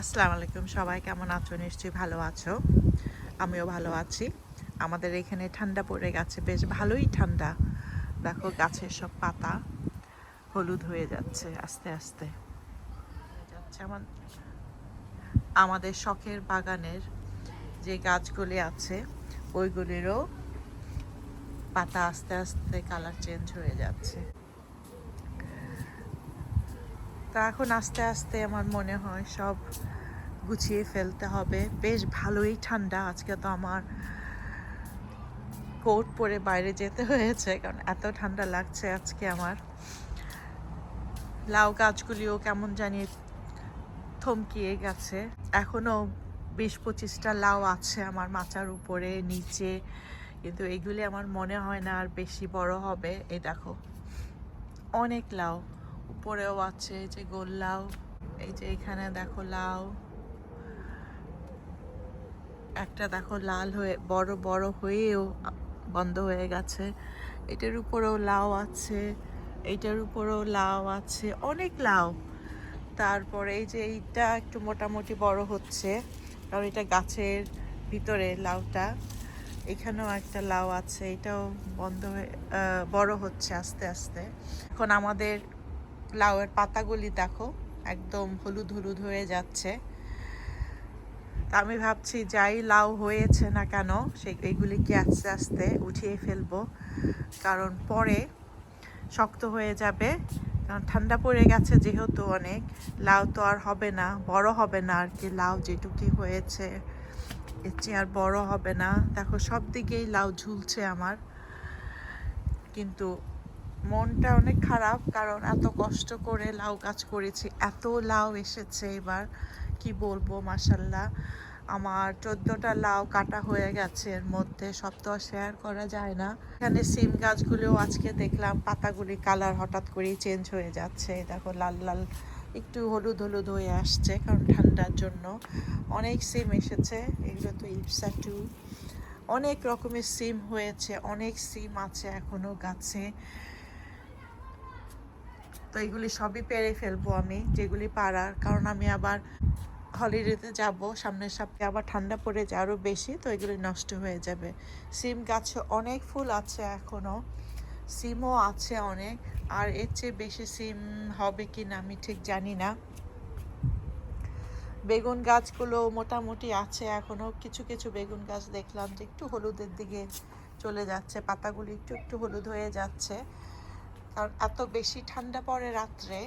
আসসালামু আলাইকুম সবাই কেমন আছো? নিশ্চয়ই ভালো আছো। আমিও ভালো আছি। আমাদের এখানে ঠান্ডা পড়ে গেছে, বেশ ভালোই ঠান্ডা। দেখো, গাছের সব পাতা হলুদ হয়ে যাচ্ছে আস্তে আস্তে। যাচ্ছে আমার আমাদের শখের বাগানের যে গাছগুলি আছে, ওইগুলিরও পাতা আস্তে আস্তে কালার চেঞ্জ হয়ে যাচ্ছে। তা এখন আস্তে আস্তে আমার মনে হয় সব গুছিয়ে ফেলতে হবে। বেশ ভালোই ঠান্ডা আজকে তো আমার কোট পরে বাইরে যেতে হয়েছে, কারণ এত ঠান্ডা লাগছে আজকে আমার। লাউ গাছগুলিও কেমন জানি থমকিয়ে গেছে। এখনও বিশ পঁচিশটা লাউ আছে আমার মাচার উপরে, নিচে, কিন্তু এগুলি আমার মনে হয় না আর বেশি বড় হবে। এই দেখো, অনেক লাউ। উপরেও আছে, এই যে গোল লাউ, এই যে এখানে দেখো লাউ। একটা দেখো লাল হয়ে, বড় বড় হয়েও বন্ধ হয়ে গেছে। এটার উপরেও লাউ আছে এইটার উপরেও লাউ আছে, অনেক লাউ। তারপরে এই যে এইটা একটু মোটামুটি বড় হচ্ছে, কারণ এটা গাছের ভিতরে লাউটা। এখানেও একটা লাউ আছে, এটাও বন্ধ হয়ে বড় হচ্ছে আস্তে আস্তে। এখন আমাদের লাউয়ের পাতাগুলি দেখো, একদম হলুদ হলুদ হয়ে যাচ্ছে। তা আমি ভাবছি যাই লাউ হয়েছে না কেন সেই এইগুলিকে আস্তে আস্তে উঠিয়ে ফেলব, কারণ পরে শক্ত হয়ে যাবে। কারণ ঠান্ডা পড়ে গেছে যেহেতু অনেক, লাউ তো আর হবে না, বড় হবে না আর কি। লাউ যেটুকুই হয়েছে, এর চেয়ে আর বড় হবে না। দেখো সব দিকেই লাউ ঝুলছে আমার, কিন্তু মনটা অনেক খারাপ, কারণ এত কষ্ট করে লাউ গাছ করেছি। এত লাউ এসেছে এবার, কি বলব মাসাল্লাহ আমার চোদ্দোটা লাউ কাটা হয়ে গেছে, এর মধ্যে সব তো শেয়ার করা যায় না। এখানে সিম গাছগুলোও আজকে দেখলাম পাতাগুলি কালার হঠাৎ করেই চেঞ্জ হয়ে যাচ্ছে। দেখো, লাল লাল, একটু হলুদ হলুদ হয়ে আসছে, কারণ ঠান্ডার জন্য। অনেক সিম এসেছে, এগুলো তো ইপসা টু অনেক রকমের সিম হয়েছে, অনেক সিম আছে এখনও গাছে। তো এগুলি সবই পেরে ফেলব আমি, যেগুলি পারার। কারণ আমি আবার হলিডেতে যাব, সামনের সপ্তাহে আবার ঠান্ডা পড়ে যায় আরও বেশি, তো এগুলি নষ্ট হয়ে যাবে। সিম গাছে অনেক ফুল আছে এখনও সিমও আছে অনেক, আর এর চেয়ে বেশি সিম হবে কি না আমি ঠিক জানি না। বেগুন গাছগুলো মোটামুটি আছে এখনও কিছু কিছু বেগুন গাছ দেখলাম যে একটু হলুদের দিকে চলে যাচ্ছে, পাতাগুলি একটু একটু হলুদ হয়ে যাচ্ছে। কারণ এত বেশি ঠান্ডা পড়ে রাত্রে,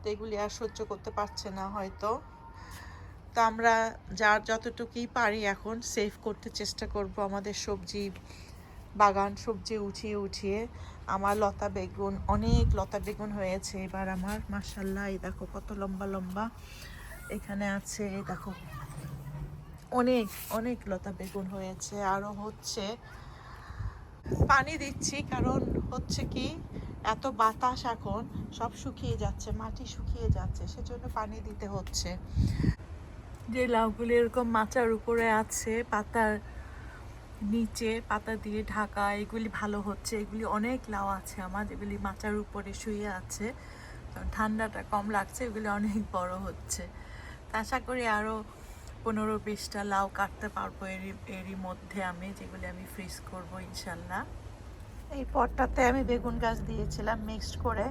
তো এগুলি আর সহ্য করতে পারছে না হয়তো। তো আমরা যার যতটুকুই পারি এখন সেভ করতে চেষ্টা করব আমাদের সবজি, বাগান, সবজি উঠিয়ে উঠিয়ে। আমার লতা বেগুন, অনেক লতা বেগুন হয়েছে এবার আমার মাসাল্লাহ এই দেখো কত লম্বা লম্বা এখানে আছে, এই দেখো। অনেক অনেক লতা বেগুন হয়েছে, আরও হচ্ছে। পানি দিচ্ছি, কারণ হচ্ছে কি এত বাতাস এখন, সব শুকিয়ে যাচ্ছে, মাটি শুকিয়ে যাচ্ছে, সেজন্য পানি দিতে হচ্ছে। যে লাউগুলি এরকম মাচার উপরে আছে, পাতার নিচে, পাতা দিয়ে ঢাকা, এগুলি ভালো হচ্ছে। এগুলি অনেক লাউ আছে আমার যেগুলি মাচার উপরে শুয়ে আছে। ঠান্ডাটা কম লাগছে, এগুলি অনেক বড় হচ্ছে। তা আশা করি আরও পনেরো বিশটা লাউ কাটতে পারব এরই এরই মধ্যে আমি, যেগুলি আমি ফ্রিজ করব, ইনশাল্লাহ। এই পটটাতে আমি বেগুন গাছ দিয়েছিলাম মিক্সড করে।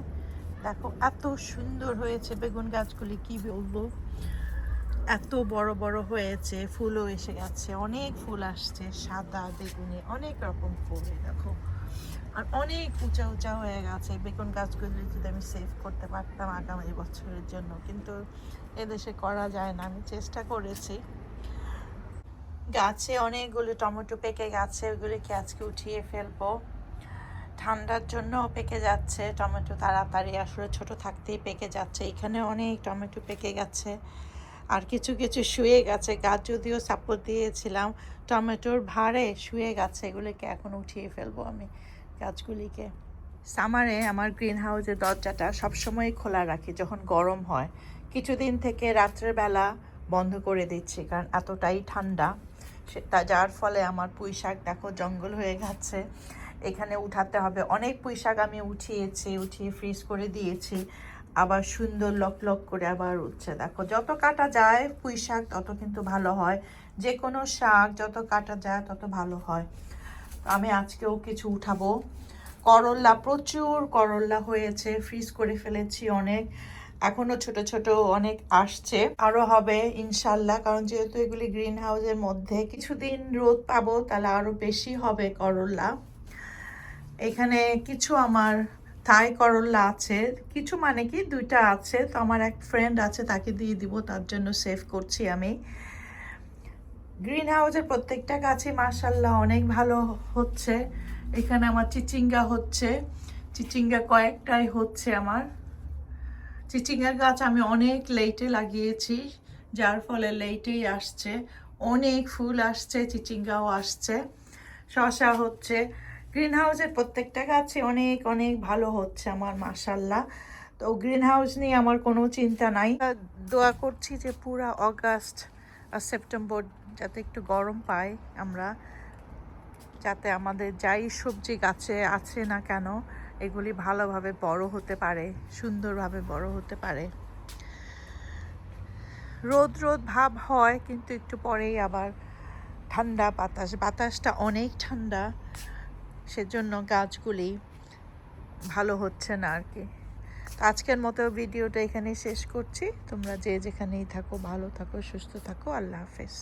দেখো, এত সুন্দর হয়েছে বেগুন গাছগুলি, কি বলব? এত বড় বড় হয়েছে, ফুলও এসে গেছে, অনেক ফুল আসছে, সাদা, বেগুনি, অনেক রকম ফুল দেখো। আর অনেক উঁচা উঁচা হয়ে গেছে বেগুন গাছগুলি যদি আমি সেভ করতে পারতাম আগামী বছরের জন্য, কিন্তু এদেশে করা যায় না, আমি চেষ্টা করেছি। গাছে অনেকগুলো টমেটো পেকে গেছে, ওগুলিকে আজকে উঠিয়ে ফেলব। ঠান্ডার জন্য পেকে যাচ্ছে, টমেটো তাড়াতাড়ি আসলে ছোট থাকতেই পেকে যাচ্ছে। এখানে অনেক টমেটো পেকে গেছে আর কিছু কিছু শুয়ে গেছে। গাছ যদিও সাপোর্ট দিয়েছিলাম, টমেটোর ভারে শুয়ে গেছে। এগুলিকে এখন উঠিয়ে ফেলব আমি গাছগুলিকে। সামারে আমার গ্রিন হাউসের দরজাটা সবসময় খোলা রাখি যখন গরম হয়। কিছুদিন থেকে রাত্রের বেলা বন্ধ করে দিচ্ছি কারণ এতটাই ঠান্ডা। সেটা যার ফলে আমার পুঁই শাক দেখো জঙ্গল হয়ে গেছে। এখানে উঠাতে হবে। অনেক পুঁই শাক আমি উঠিয়েছি, উঠিয়ে ফ্রিজ করে দিয়েছি। আবার সুন্দর লক লক করে আবার উঠছে। দেখো, যত কাটা যায় পুঁই শাক তত কিন্তু ভালো হয়। যে কোনো শাক, যত কাটা যায়, তত ভালো হয়। আমি আজকেও কিছু উঠাবো। করল্লা প্রচুর করল্লা হয়েছে ফ্রিজ করে ফেলেছি অনেক। এখনও ছোট ছোট অনেক আসছে। আরও হবে, ইনশাল্লাহ, কারণ যেহেতু এগুলি গ্রিন হাউসের মধ্যে, কিছুদিন রোদ পাবো, তাহলে আরও বেশি হবে করল্লা এখানে কিছু আমার থাই করল্লা আছে। কিছু মানে কি? দুইটা আছে। তো আমার এক ফ্রেন্ড আছে, তাকে দিয়ে দিব, তার জন্য সেভ করছি আমি। গ্রিন হাউসের প্রত্যেকটা গাছে মার্শাল্লাহ অনেক ভালো হচ্ছে। এখানে আমার চিচিঙ্গা হচ্ছে। চিচিঙ্গা কয়েকটাই হচ্ছে আমার। চিচিঙ্গার গাছ আমি অনেক লেটে লাগিয়েছি, যার ফলে লেটেই আসছে। অনেক ফুল আসছে, চিচিঙ্গাও আসছে। শশা হচ্ছে। গ্রিন হাউসের প্রত্যেকটা গাছে অনেক অনেক ভালো হচ্ছে আমার মাসাল্লাহ তো গ্রিন হাউস নিয়ে আমার কোনো চিন্তা নাই। দোয়া করছি যে পুরা অগাস্ট আর সেপ্টেম্বর যাতে একটু গরম পাই আমরা, যাতে আমাদের যাই সবজি গাছে আছে না কেন, এগুলি ভালোভাবে বড় হতে পারে, সুন্দরভাবে বড় হতে পারে। রোদ রোদ ভাব হয়, কিন্তু একটু পরেই আবার ঠান্ডা বাতাস। বাতাসটা অনেক ঠান্ডা। সেজন্য গাছগুলি ভালো হচ্ছে না আর কি। আজকের মতো ভিডিওটা এখানেই শেষ করছি। তোমরা যে যেখানেই থাকো, ভালো থাকো, সুস্থ থাকো। আল্লাহ হাফেজ।